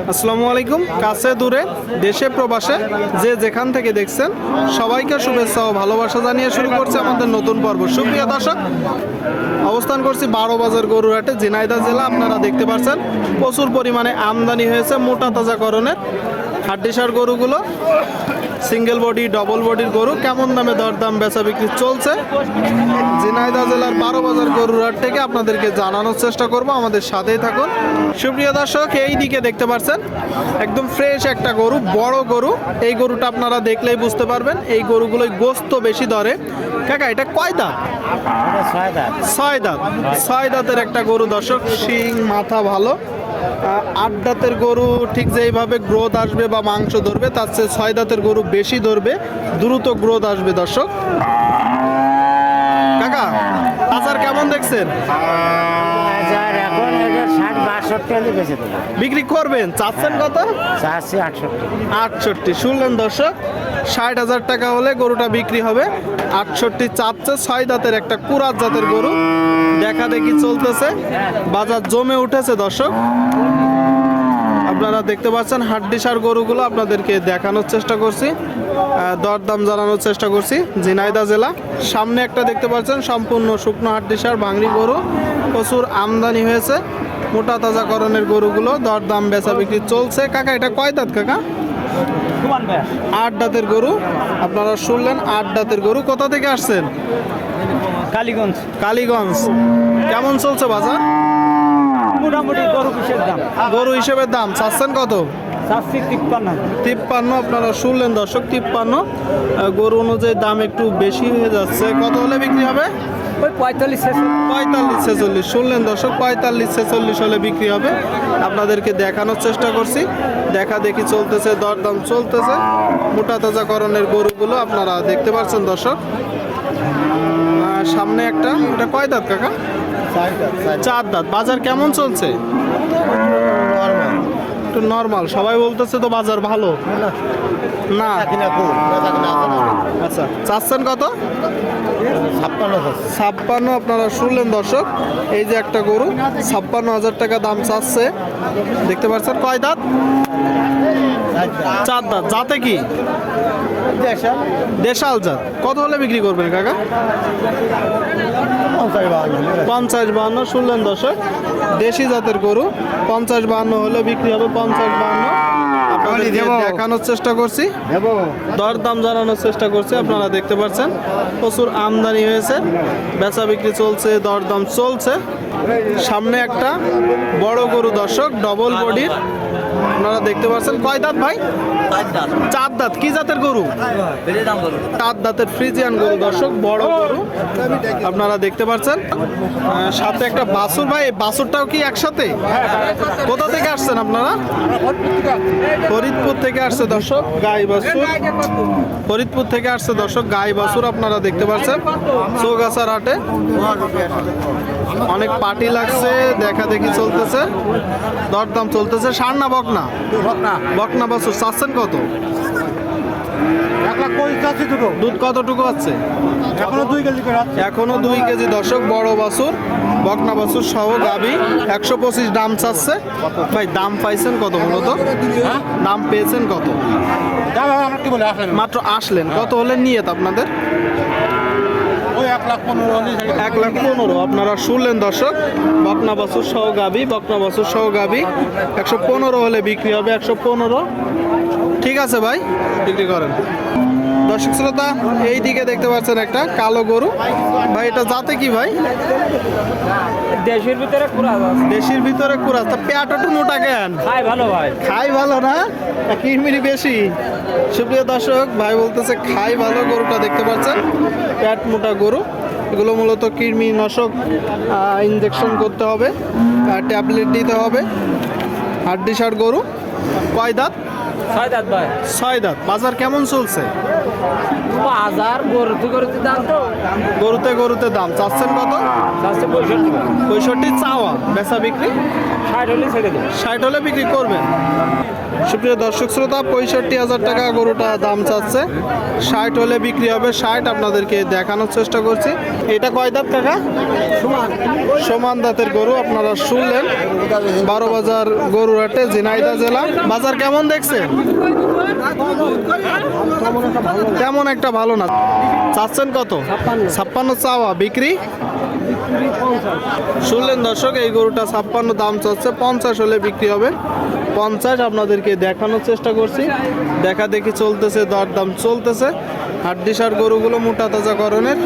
আসসালামু আলাইকুম। কাছে দূরে, দেশে প্রবাসে, যে যেখান থেকে দেখছেন, সবাইকে শুভেচ্ছা ও ভালোবাসা জানিয়ে শুরু করছে আমাদের নতুন পর্ব। সুপ্রিয় দর্শক, অবস্থান করছি বারো বাজার গরুহাটে ঝিনাইদা জেলা, আপনারা দেখতে পাচ্ছেন, প্রচুর পরিমাণে আমদানি হয়েছে মোটা তাজাকরণের হাড্ডিসার গরুগুলো। সিঙ্গেল বডি ডবল বডির গরু, কেমন দামে দরদাম বেচা বিক্রি চলছে? ঝিনাইদা জেলার বারো বাজার গরুরহাট থেকে আপনাদেরকে জানানোর চেষ্টা করব, আমাদের সাথেই থাকুন। সুপ্রিয় দর্শক, এই দিকে দেখতে পাচ্ছেন, একদম ফ্রেশ একটা গরু, বড় গরু। এই গরুটা আপনারা দেখলেই বুঝতে পারবেন, এই গরুগুলোই গোস্ত বেশি ধরে। কাকা, এটা কয় দাঁত? ছয় দাঁত ছয় দাঁতের একটা গরু দর্শক, শিং, মাথা ভালো। আড্ডাতের গরু ঠিক যেইভাবে গ্রোথ আসবে বা মাংস ধরবে, তার চেয়ে ছয় দাঁতের গরু বেশি ধরবে, দ্রুত গ্রোথ আসবে দর্শক। কাকা, বাজার কেমন দেখছেন হাজার এখন এটা ষাট বাষট্টি হলে বেঁচে দেবো। বিক্রি করবেন? চাচ্ছেন কত? আটষট্টি। আটষট্টি। শুনলেন দর্শক ষাট হাজার টাকা হলে গরুটা বিক্রি হবে। আটষট্টি চাচ্ছে ছয় দাঁতের একটা কুরাত জাতের গরু। দেখা দেখি চলতেছে। বাজার জমে উঠেছে দর্শক। আপনারা দেখতে পাচ্ছেন হাড্ডিসার গরুগুলো আপনাদেরকে দেখানোর চেষ্টা করছি দরদাম জানানোর চেষ্টা করছি। ঝিনাইদা জেলা। সামনে একটা দেখতে পাচ্ছেন সম্পূর্ণ শুকনো হাড্ডিসার ভাঙড়ি গরু। প্রচুর আমদানি হয়েছে। মোটা তাজা করণের গরুগুলো দরদাম বেচা বিক্রি চলছে। কাকা এটা কয় দাঁত কাকা? আট দাঁতের গরু। আপনারা শুনলেন আট দাঁতের গরু। কোথা থেকে আসছেন? কালীগঞ্জ। কালীগঞ্জ। কেমন চলছে বাজার? মোটামুটি গরু কিসের দাম। গরু হিসেবে দাম। চাচ্ছেন কত? তিপ্পান্ন। আপনারা শুনলেন দর্শক তিপ্পান্ন। গরু অনুযায়ী দাম একটু বেশি হয়ে যাচ্ছে। কত হলে বিক্রি হবে? ওই পঁয়তাল্লিশ পঁয়তাল্লিশ ছেচল্লিশ শুনলেন দর্শক পঁয়তাল্লিশ ছেচল্লিশ হলে বিক্রি হবে। আপনাদেরকে দেখানোর চেষ্টা করছি। দেখা দেখি চলতেছে দরদাম চলতেছে। মোটা তাজাকরণের গরুগুলো আপনারা দেখতে পাচ্ছেন দর্শক। সামনে একটা এটা কয় দাঁত কাকা? চার দাঁত। বাজার কেমন চলছে? একটু নর্মাল সবাই বলতেছে তো বাজার ভালো। না। আচ্ছা চাচ্ছেন কত? ছাপ্পান্ন আপনারা শুনলেন দর্শক এই যে একটা গরু ছাপ্পান্ন হাজার টাকা দাম চাচ্ছে। দেখতে পাচ্ছেন কয় দাঁত? চার দাঁত যাতে কি? দেশাল। জাত। কত হলে বিক্রি করবেন কাকা? পঞ্চাশ বাহান্ন শুনলেন দর্শক? দেশি জাতের গরু পঞ্চাশ বাহান্ন হলে বিক্রি হবে পঞ্চাশ বাহান্ন। দেখানোর চেষ্টা করছি। দরদাম জানানোর চেষ্টা করছি আপনারা দেখতে পাচ্ছেন। প্রচুর আমদানি হয়েছে বেচা বিক্রি চলছে দরদাম চলছে। সামনে একটা বড় গরু দর্শক ডবল বডির আপনারা দেখতে পাচ্ছেন কয় দাঁত ভাই? চার দাঁত। কি জাতের গরু? চার দাঁতের ফ্রিজিয়ান গরু দর্শক বড় গরু। আপনারা দেখতে পাচ্ছেন সাথে একটা বাছুর ভাই এই বাছুরটাও কি একসাথে? কোথা থেকে আসছেন আপনারা? ফরিদপুর থেকে আসছে দর্শক গাই বাছুর। ফরিদপুর থেকে আসছে দর্শক গাই বাছুর আপনারা দেখতে পাচ্ছেন চৌগাছার হাটে। অনেক পার্টি লাগছে দেখা দেখি চলতেছে। দরদাম চলতেছে। সার না বকনা? বকনা। বাছুর চাচ্ছেন কত? এক লাখ পঁচিশ আছে দুটো। দুধ কতটুকু আছে? এখনও দুই কেজি করে এখনও দুই কেজি দর্শক বড় বাছুর বকনা বাছুর সহ গাবি। একশো পঁচিশ দাম চাচ্ছে। ভাই দাম পাইছেন কত মূলত? দাম পেয়েছেন কত? মাত্র আসলেন। কত হলে নিয়ে আপনাদের? এক লাখ পনেরো। আপনারা শুনলেন দর্শক, বকনা বাসুর সহ গাবি, বকনা বাসুর সহ গাবি। একশো পনেরো হলে বিক্রি হবে, একশো পনেরো। ঠিক আছে ভাই, বিক্রি করেন। দর্শক শ্রোতা এই দিকে দেখতে পাচ্ছেন একটা কালো গরু। ভাই এটা জাতে কি ভাই? দেশের ভিতরে পুরা দেশির ভিতরে কুড়া তা একটু মোটা কেন? খাই ভালো ভাই। খাই ভালো না? কিরমিরি বেশি? সুপ্রিয় দর্শক ভাই বলতেছে খাই ভালো গরুটা দেখতে পাচ্ছেন। পেট মোটা গরু। এগুলো মূলত কৃমি নাশক ইঞ্জেকশন করতে হবে ট্যাবলেট দিতে হবে। হাড্ডি সার গরু কয় দাঁত? ছয় দাঁত ভাই। ছয় দাঁত বাজার কেমন চলছে? বাজার গরুতে গরুতে দাম তো। গরুতে গরুতে দাম। চাচ্ছেন কত? চাচ্ছে পঁয়ষট্টি। পঁয়ষট্টি চাওয়া। বেচা বিক্রি? ষাট হলে বিক্রি করবেন? সুপ্রিয় দর্শক শ্রোতা, পঁয়ষট্টি হাজার টাকা গরুটা দাম চাচ্ছে। ষাট হলে বিক্রি হবে ষাট, আপনাদেরকে দেখানোর চেষ্টা করছি। এটা কয় দাঁত কাকা? সমান দাঁতের গরু, আপনারা শুনলেন। বারো বাজার গরুর হাটে ঝিনাইদা জেলা। বাজার কেমন দেখছেন তেমন একটা ভালো না। চাচ্ছেন কত? ছাপ্পান্ন চাওয়া, বিক্রি? শুনলেন দর্শক, এই গরুটা ছাপ্পান্ন দাম চলছে পঞ্চাশ হলে বিক্রি হবে। পঞ্চাশ আপনাদেরকে দেখানোর চেষ্টা করছি। দেখা দেখি চলতেছে দর দাম চলতেছে। হাড্ডিসার গরুগুলো মোটা তাজা করণের